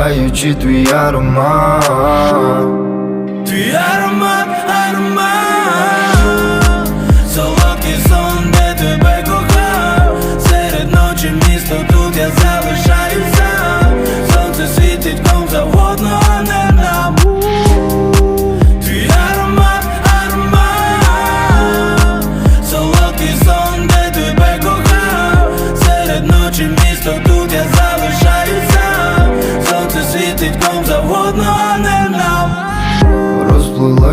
Вдихаючи твій аромат Твій аромат, аромат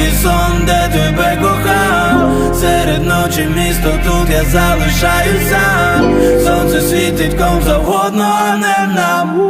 тобі сон, де тебе кохав, серед ночі місто тут я залишаюсь сам Сонце світить ком завгодно, а не нам.